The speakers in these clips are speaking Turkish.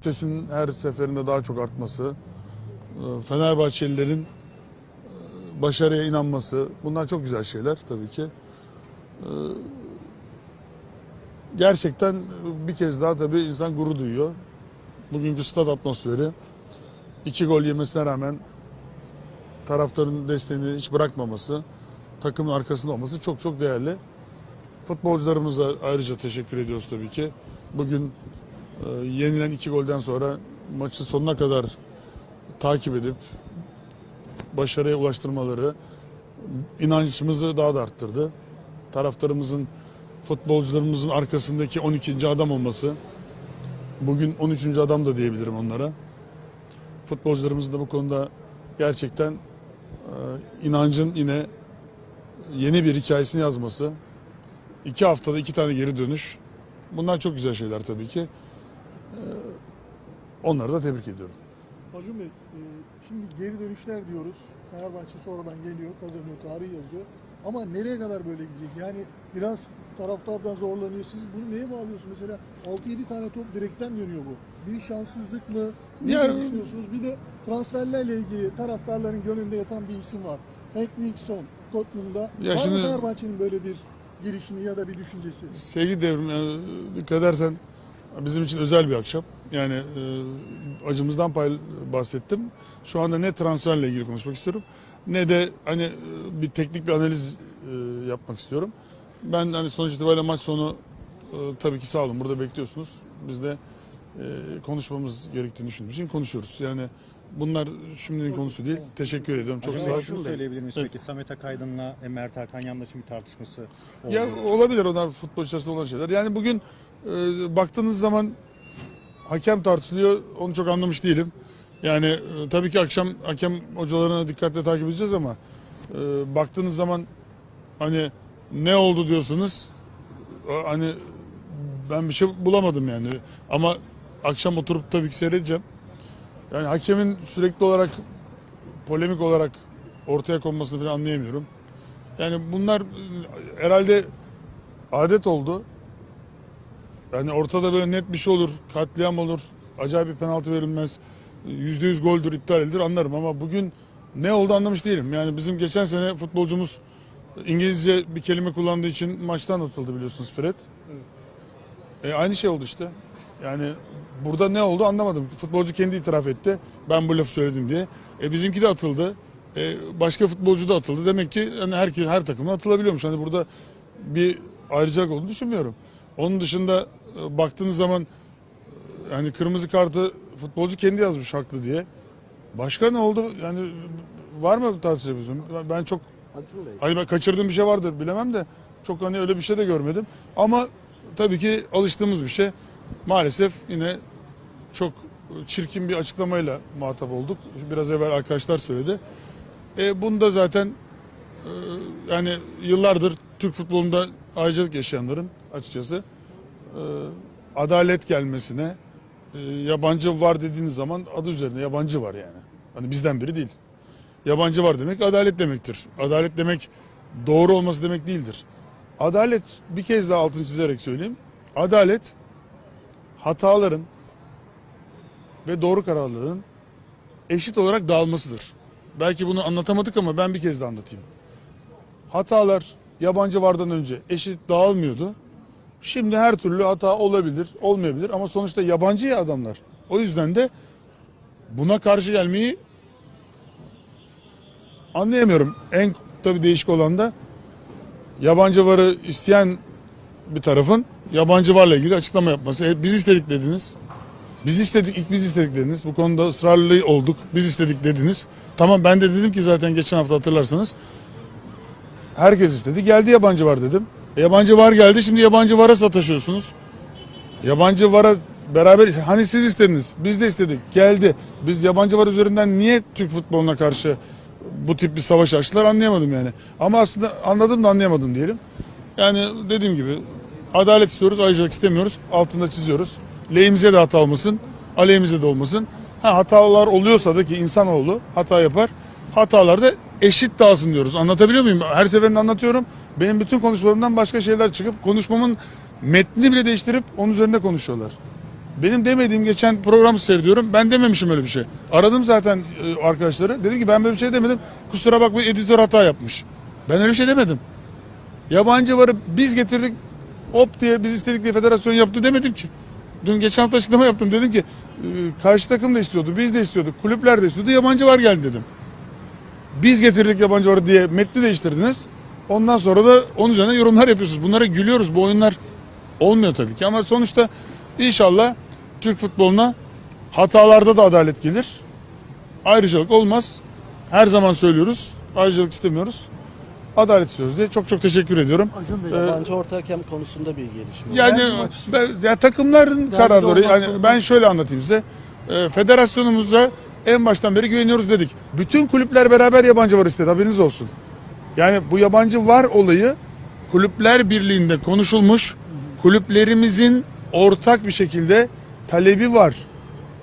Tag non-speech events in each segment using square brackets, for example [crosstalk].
Sesin her seferinde daha çok artması, e, Fenerbahçelilerin e, başarıya inanması bunlar çok güzel şeyler tabii ki. E, Gerçekten bir kez daha tabii insan gurur duyuyor. Bugünkü stad atmosferi iki gol yemesine rağmen taraftarın desteğini hiç bırakmaması, takımın arkasında olması çok çok değerli. Futbolcularımıza ayrıca teşekkür ediyoruz tabii ki. Bugün e, yenilen iki golden sonra maçı sonuna kadar takip edip başarıya ulaştırmaları inancımızı daha da arttırdı. Taraftarımızın, futbolcularımızın arkasındaki 12. adam olması, bugün 13. adam da diyebilirim onlara. Futbolcularımızın da bu konuda gerçekten e, inancın yine yeni bir hikayesini yazması, iki haftada iki tane geri dönüş, bunlar çok güzel şeyler tabii ki. E, Onları da tebrik ediyorum. Acun Bey, e, şimdi geri dönüşler diyoruz. Fenerbahçe sonradan geliyor, kazanıyor, tarih yazıyor. Ama nereye kadar böyle gidecek? Yani biraz taraftardan zorlanıyor. Siz bunu neye bağlıyorsunuz? Mesela 6-7 tane top direkten dönüyor bu. Bir şanssızlık mı? Ne Ya- düşünüyorsunuz? Bir de transferlerle ilgili taraftarların gönlünde yatan bir isim var. Hank Wilson, Tottenham'da. Ya var şimdi- mı Fenerbahçe'nin böyle bir girişimi ya da bir düşüncesi? Sevgili devrim, yani dikkat edersen bizim için özel bir akşam. Yani e, acımızdan pay bahsettim. Şu anda ne transferle ilgili konuşmak istiyorum ne de hani e, bir teknik bir analiz e, yapmak istiyorum. Ben hani sonuç itibariyle maç sonu e, tabii ki sağ olun burada bekliyorsunuz. Biz de e, konuşmamız gerektiğini düşündüğümüz için konuşuyoruz. Yani bunlar şimdinin konusu değil. Teşekkür ediyorum. Çok sağ olun. şunu söyleyebilir miyiz peki? Samet Akaydın'la Mert Hakan Yandaş'ın bir tartışması oldu. Ya olabilir onlar futbolcu arasında olan şeyler. Yani bugün e, baktığınız zaman hakem tartışılıyor. Onu çok anlamış değilim. Yani e, tabii ki akşam hakem hocalarını dikkatle takip edeceğiz ama e, baktığınız zaman hani ne oldu diyorsunuz. E, Hani ben bir şey bulamadım yani. Ama akşam oturup tabii ki seyredeceğim. Yani hakemin sürekli olarak polemik olarak ortaya konmasını falan anlayamıyorum. Yani bunlar e, herhalde adet oldu. Yani ortada böyle net bir şey olur, katliam olur, acayip bir penaltı verilmez, yüzde yüz goldür, iptal edilir anlarım ama bugün ne oldu anlamış değilim. Yani bizim geçen sene futbolcumuz İngilizce bir kelime kullandığı için maçtan atıldı biliyorsunuz Fred. E, aynı şey oldu işte. Yani burada ne oldu anlamadım. Futbolcu kendi itiraf etti. Ben bu lafı söyledim diye. E, bizimki de atıldı. E, başka futbolcu da atıldı. Demek ki hani herkes her takımda atılabiliyormuş. Hani burada bir ayrıcalık olduğunu düşünmüyorum. Onun dışında e, baktığınız zaman e, yani kırmızı kartı futbolcu kendi yazmış haklı diye. Başka ne oldu? Yani var mı tartışabiliyorsun? Ben- Ben çok Acun Bey, Hani ben kaçırdığım bir şey vardır bilemem de çok hani öyle bir şey de görmedim. Ama tabii ki alıştığımız bir şey. Maalesef yine çok çirkin bir açıklamayla muhatap olduk. Biraz evvel arkadaşlar söyledi. E, bunu da zaten e, yani yıllardır Türk futbolunda ayrıcalık yaşayanların açıkçası e, adalet gelmesine e, yabancı var dediğiniz zaman adı üzerinde yabancı var yani. Hani bizden biri değil. Yabancı var demek adalet demektir. Adalet demek doğru olması demek değildir. Adalet bir kez daha altını çizerek söyleyeyim. Adalet hataların ve doğru kararların eşit olarak dağılmasıdır. Belki bunu anlatamadık ama ben bir kez daha anlatayım. Hatalar yabancı vardan önce eşit dağılmıyordu. Şimdi her türlü hata olabilir, olmayabilir ama sonuçta yabancı ya adamlar. O yüzden de buna karşı gelmeyi anlayamıyorum. En tabii değişik olan da yabancı varı isteyen bir tarafın yabancı varla ilgili açıklama yapması. E, biz istedik dediniz. Biz istedik, ilk biz istedik dediniz. Bu konuda ısrarlı olduk. Biz istedik dediniz. Tamam ben de dedim ki zaten geçen hafta hatırlarsanız. Herkes istedi. Geldi yabancı var dedim. E, yabancı var geldi. Şimdi yabancı vara sataşıyorsunuz. Yabancı vara beraber hani siz istediniz. Biz de istedik. Geldi. Biz yabancı var üzerinden niye Türk futboluna karşı bu tip bir savaş açtılar anlayamadım yani. Ama aslında anladım da anlayamadım diyelim. Yani dediğim gibi adalet istiyoruz, ayrıcalık istemiyoruz. Altında çiziyoruz. Lehimize de hata olmasın, aleyhimize de olmasın. Ha, hatalar oluyorsa da ki insanoğlu hata yapar. Hatalar da eşit dağılsın diyoruz. Anlatabiliyor muyum? Her seferinde anlatıyorum. Benim bütün konuşmalarımdan başka şeyler çıkıp konuşmamın metnini bile değiştirip onun üzerinde konuşuyorlar. Benim demediğim geçen programı seyrediyorum. Ben dememişim öyle bir şey. Aradım zaten e, arkadaşları. Dedim ki ben böyle bir şey demedim. Kusura bakma editör hata yapmış. Ben öyle bir şey demedim. Yabancı varı biz getirdik. Hop diye biz istedik diye federasyon yaptı demedim ki. Dün geçen hafta açıklama yaptım. Dedim ki karşı takım da istiyordu. Biz de istiyorduk. Kulüpler de istiyordu. Yabancı var geldi dedim. Biz getirdik yabancı varı diye metni değiştirdiniz. Ondan sonra da onun üzerine yorumlar yapıyorsunuz. Bunlara gülüyoruz. Bu oyunlar olmuyor tabii ki. Ama sonuçta inşallah Türk futboluna hatalarda da adalet gelir. Ayrıcalık olmaz. Her zaman söylüyoruz. Ayrıcalık istemiyoruz. Adalet istiyoruz diye çok çok teşekkür ediyorum. Acun Bey, Yabancı orta hakem konusunda bir gelişme. Yani maç ben, ya takımların kararları olmazsa yani ben şöyle anlatayım size. Ee, federasyonumuza en baştan beri güveniyoruz dedik. Bütün kulüpler beraber yabancı var istedi haberiniz olsun. Yani bu yabancı var olayı kulüpler birliğinde konuşulmuş. Kulüplerimizin ortak bir şekilde talebi var.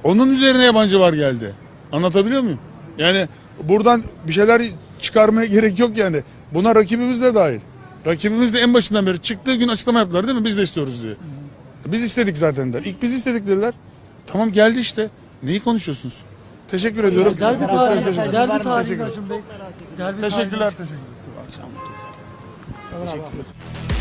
Onun üzerine yabancı var geldi. Anlatabiliyor muyum? Yani buradan bir şeyler çıkarmaya [laughs] gerek yok yani. Buna rakibimiz de dahil. Rakibimiz de en başından beri çıktığı gün açıklama yaptılar değil mi? Biz de istiyoruz diye. Biz istedik zaten der. İlk biz istedik dediler. Tamam geldi işte. Neyi konuşuyorsunuz? Teşekkür ediyorum. Derbi tarihi, Teşekkür- derbi tarihi Acun Bey. Derbi Teşekkürler. tarihi. Teşekkürler.